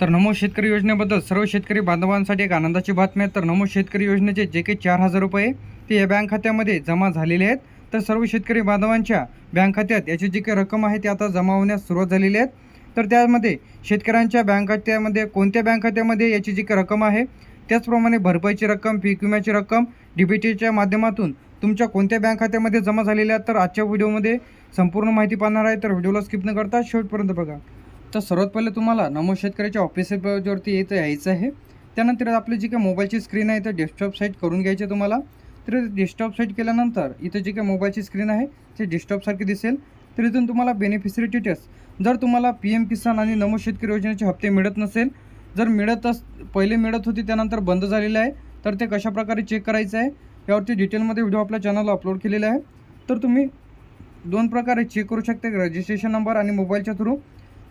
तर नमो शेतकरी योजनेबद्दल सर्व शेतकरी बांधवांसाठी एक आनंदाची बातमी आहे. तर नमो शेतकरी योजनेचे जे काही चार हजार रुपये ते या बँक खात्यामध्ये जमा झालेले आहेत. तर सर्व शेतकरी बांधवांच्या बँक खात्यात याची जी काही रक्कम आहे ती आता जमा होण्यास सुरुवात झालेली आहे. तर त्यामध्ये शेतकऱ्यांच्या बँक खात्यामध्ये कोणत्या बँक खात्यामध्ये याची जी काही रक्कम आहे त्याचप्रमाणे भरपाईची रक्कम पीक विम्याची रक्कम डी बी टीच्या माध्यमातून तुमच्या कोणत्या बँक खात्यामध्ये जमा झालेल्या आहेत तर आजच्या व्हिडिओमध्ये संपूर्ण माहिती पाहणार आहे. तर व्हिडिओला स्किप न करता शेवटपर्यंत बघा. तर सर्वात पहिले तुम्हाला नमो शेतकऱ्याच्या ऑफिस पेजवरती येतं यायचं आहे. त्यानंतर आपली जी काही मोबाईलची स्क्रीन आहे तर डेस्कटॉप साईट करून घ्यायची आहे तुम्हाला. तर डेस्कटॉप साईट केल्यानंतर इथं जी काही मोबाईलची स्क्रीन आहे ते डेस्कटॉपसारखी दिसेल. तर इथून तुम्हाला बेनिफिशरी डिटेल्स जर तुम्हाला पी एम किसान आणि नमो शेतकरी योजनेचे हप्ते मिळत नसेल जर मिळत अस पहिले मिळत होती त्यानंतर बंद झालेले आहे तर ते कशाप्रकारे चेक करायचं आहे यावरती डिटेलमध्ये व्हिडिओ आपल्या चॅनलला अपलोड केलेला आहे. तर तुम्ही दोन प्रकारे चेक करू शकता रजिस्ट्रेशन नंबर आणि मोबाईलच्या थ्रू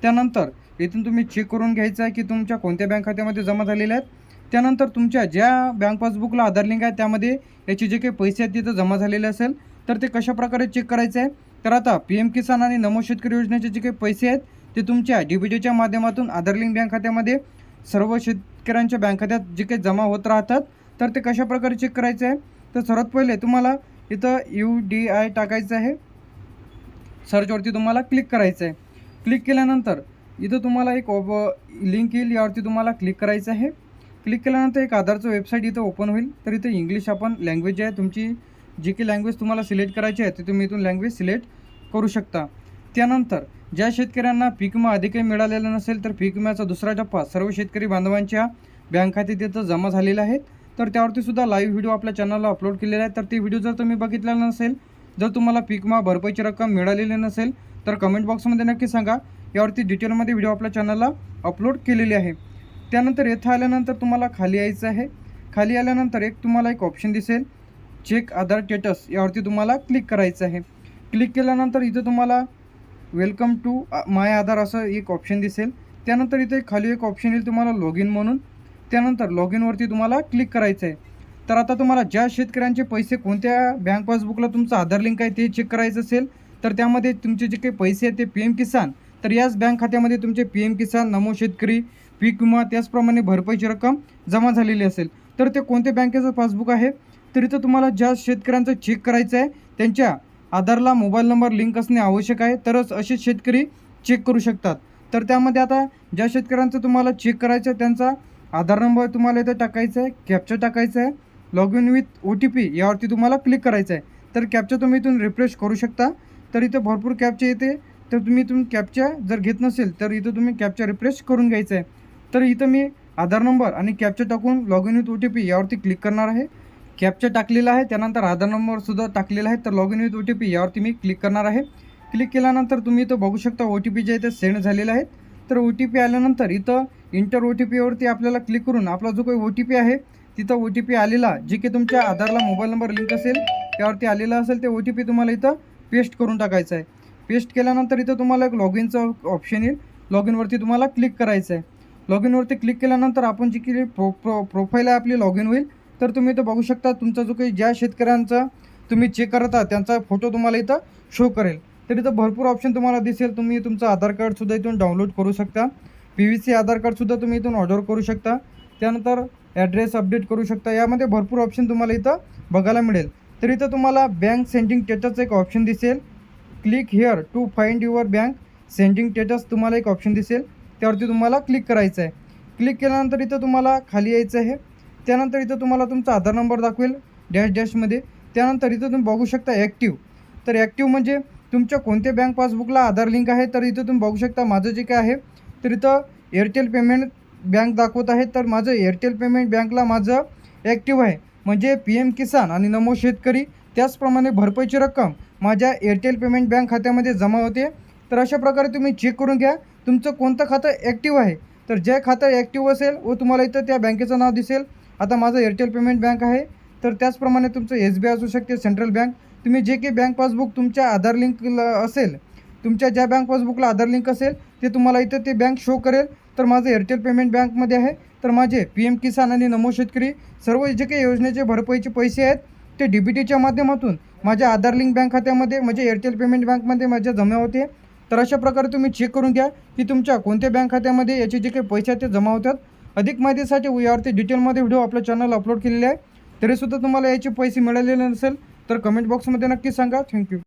त्यानंतर इथून तुम्ही चेक करून घ्यायचं आहे की तुमच्या कोणत्या बँक खात्यामध्ये जमा झालेल्या आहेत. त्यानंतर तुमच्या ज्या बँक पासबुकला आधार लिंक आहे त्यामध्ये याचे जे काही पैसे आहेत तिथं जमा झालेले असेल तर ते कशाप्रकारे चेक करायचं आहे? तर आता पी एम किसान आणि नमो शेतकरी योजनेचे जे काही पैसे आहेत ते तुमच्या डी बी टीच्या माध्यमातून आधार लिंक बँक खात्यामध्ये सर्व शेतकऱ्यांच्या बँक खात्यात जे काही जमा होत राहतात तर ते कशाप्रकारे चेक करायचं आहे? तर सर्वात पहिले तुम्हाला इथं यू डी आय टाकायचं आहे. सर्चवरती तुम्हाला क्लिक करायचं आहे. क्लिक केल्यानंतर इथं तुम्हाला एक ऑप लिंक येईल यावरती तुम्हाला क्लिक करायचं आहे. क्लिक केल्यानंतर एक आधारचं वेबसाईट इथं ओपन होईल. तर इथं इंग्लिश आपण लँग्वेज आहे. तुमची जी काही लँग्वेज तुम्हाला सिलेक्ट करायची आहे ते तुम्ही इथून लँग्वेज सिलेक्ट करू शकता. त्यानंतर ज्या शेतकऱ्यांना पीक विमा अधिक मिळालेला नसेल तर पीक विम्याचा दुसरा टप्पा सर्व शेतकरी बांधवांच्या बँक खात्यात तिथं जमा झालेला आहे. तर त्यावरती सुद्धा लाईव्ह व्हिडिओ आपल्या चॅनलला अपलोड केलेला आहे. तर ते व्हिडिओ जर तुम्ही बघितलेला नसेल जर तुम्हाला पीक विमा भरपाईची रक्कम मिळालेली नसेल तर कमेंट बॉक्समध्ये नक्की सांगा. यावरती डिटेलमध्ये व्हिडिओ आपल्या चॅनलला अपलोड केलेली आहे. त्यानंतर येथं आल्यानंतर तुम्हाला खाली यायचं आहे. खाली आल्यानंतर एक तुम्हाला एक ऑप्शन दिसेल. चेक आधार स्टेटस यावरती तुम्हाला क्लिक करायचं आहे. क्लिक केल्यानंतर इथं तुम्हाला वेलकम टू माय आधार असं एक ऑप्शन दिसेल. त्यानंतर इथे खाली एक ऑप्शन येईल तुम्हाला लॉग इन म्हणून. त्यानंतर लॉग इनवरती तुम्हाला क्लिक करायचं आहे. तर आता तुम्हाला ज्या शेतकऱ्यांचे पैसे कोणत्या बँक पासबुकला तुमचं आधार लिंक आहे ते चेक करायचं असेल. तर त्यामध्ये तुमचे जे काही पैसे आहेत ते पी एम किसान तर याच बँक खात्यामध्ये तुमचे पी एम किसान नमो शेतकरी पीक विमा त्याचप्रमाणे भरपाईची रक्कम जमा झालेली असेल. तर ते कोणत्या बँकेचं पासबुक आहे? तर इथं तुम्हाला ज्या शेतकऱ्यांचं चेक करायचं आहे त्यांच्या आधारला मोबाईल नंबर लिंक असणे आवश्यक आहे. तरच असे शेतकरी चेक करू शकतात. तर त्यामध्ये आता ज्या शेतकऱ्यांचं तुम्हाला चेक करायचं आहे त्यांचा आधार नंबर तुम्हाला इथं टाकायचा आहे कॅप्चा टाकायचा आहे. Log in with O T P यावरती तुम्हाला क्लिक करायचं आहे. तर कॅप्चा तुम्ही इथून रिफ्रेश करू शकता. तर इथं भरपूर कॅपचे येते. तर तुम्ही तुम कॅपच्या जर घेत नसेल तर इथं तुम्ही कॅपच्या रिफ्रेश करून घ्यायचं आहे. तर इथं मी आधार नंबर आणि कॅपच्या टाकून log in with O T P यावरती क्लिक करणार आहे. कॅपच्या टाकलेला आहे त्यानंतर आधार नंबरसुद्धा टाकलेला आहे तर log in with O T P यावरती मी क्लिक करणार आहे. क्लिक केल्यानंतर तुम्ही इथं बघू शकता ओ टी पी जे आहे ते सेंड झालेले आहेत तर ओ टी पी आल्यानंतर इथं इंटर ओ टी पीवरती आपल्याला क्लिक करून आपला जो काही ओ टी पी आहे तिथं ओ टी पी आलेला जे की तुमच्या आधारला मोबाईल नंबर लिंक असेल त्यावरती आलेला असेल ते ओ टी पी तुम्हाला इथं पेस्ट करून टाकायचं आहे. पेस्ट केल्यानंतर इथं तुम्हाला एक लॉग इनचं ऑप्शन येईल. लॉग इनवरती तुम्हाला क्लिक करायचं आहे. लॉग इनवरती क्लिक केल्यानंतर आपण जी की प्रो प्रो प्रोफाईल आहे आपली लॉग इन होईल. तर तुम्ही इथं बघू शकता तुमचा जो काही ज्या शेतकऱ्यांचा तुम्ही चेक करत आहात त्यांचा फोटो तुम्हाला इथं शो करेल. तर इथं भरपूर ऑप्शन तुम्हाला दिसेल. तुम्ही तुमचं आधार कार्डसुद्धा इथून डाउनलोड करू शकता. पी व्ही सी आधार कार्डसुद्धा तुम्ही इथून ऑर्डर करू शकता. त्यानंतर ॲड्रेस अपडेट करू शकता. यामध्ये भरपूर ऑप्शन तुम्हाला इथं बघायला मिळेल. तर इथं तुम्हाला बँक सेंडिंग स्टेटसचं एक ऑप्शन दिसेल. Click here to find your bank sending status तुम्हाला एक ऑप्शन दिसेल. त्यावरती तुम्हाला क्लिक करायचं आहे क्लिक केल्यानंतर इथं तुम्हाला खाली यायचं आहे. त्यानंतर इथं तुम्हाला तुमचा आधार नंबर दाखवेल डॅश डॅशमध्ये त्यानंतर इथं तुम्ही बघू शकता ॲक्टिव्ह तर ॲक्टिव्ह म्हणजे तुमच्या कोणत्या बँक पासबुकला आधार लिंक आहे तर इथं तुम्ही बघू शकता माझं जे काय आहे. तर इथं एअरटेल पेमेंट बँक दाखवत आहे. तर माझं एअरटेल पेमेंट बँकला माझं ॲक्टिव्ह आहे. म्हणजे पी एम किसान आणि नमो शेतकरी त्याचप्रमाणे भरपाईची रक्कम माझ्या एअरटेल पेमेंट बँक खात्यामध्ये जमा होते. तर अशा प्रकारे तुम्ही चेक करून घ्या. तुमचं कोणतं खातं ॲक्टिव्ह आहे? तर जे खातं ॲक्टिव्ह असेल व तुम्हाला इथं त्या बँकेचं नाव दिसेल. आता माझं एअरटेल पेमेंट बँक आहे. तर त्याचप्रमाणे तुमचं एस बी आय असू शकते सेंट्रल बँक. तुम्ही जे काही बँक पासबुक तुमच्या आधार लिंक असेल तुमच्या ज्या बँक पासबुकला आधार लिंक असेल ते तुम्हाला इथं ते बँक शो करेल. तर माझं एअरटेल पेमेंट बँकमध्ये आहे. तर माझे पी एम किसान आणि नमो शेतकरी सर्व जे काही योजनेचे भरपाईचे पैसे आहेत ते डी बी टीच्या माध्यमातून माझ्या आधार लिंक बँक खात्यामध्ये म्हणजे एअरटेल पेमेंट बँकमध्ये माझ्या जमा होते. तर अशा प्रकारे तुम्ही चेक करून घ्या की तुमच्या कोणत्या बँक खात्यामध्ये याचे जे काही पैसे आहेत ते जमा होतात. अधिक माहितीसाठी यावरती डिटेलमध्ये व्हिडिओ आपल्या चॅनल अपलोड केलेले आहे. तरीसुद्धा तुम्हाला याचे पैसे मिळालेले नसेल तर कमेंट बॉक्समध्ये नक्की सांगा. थँक्यू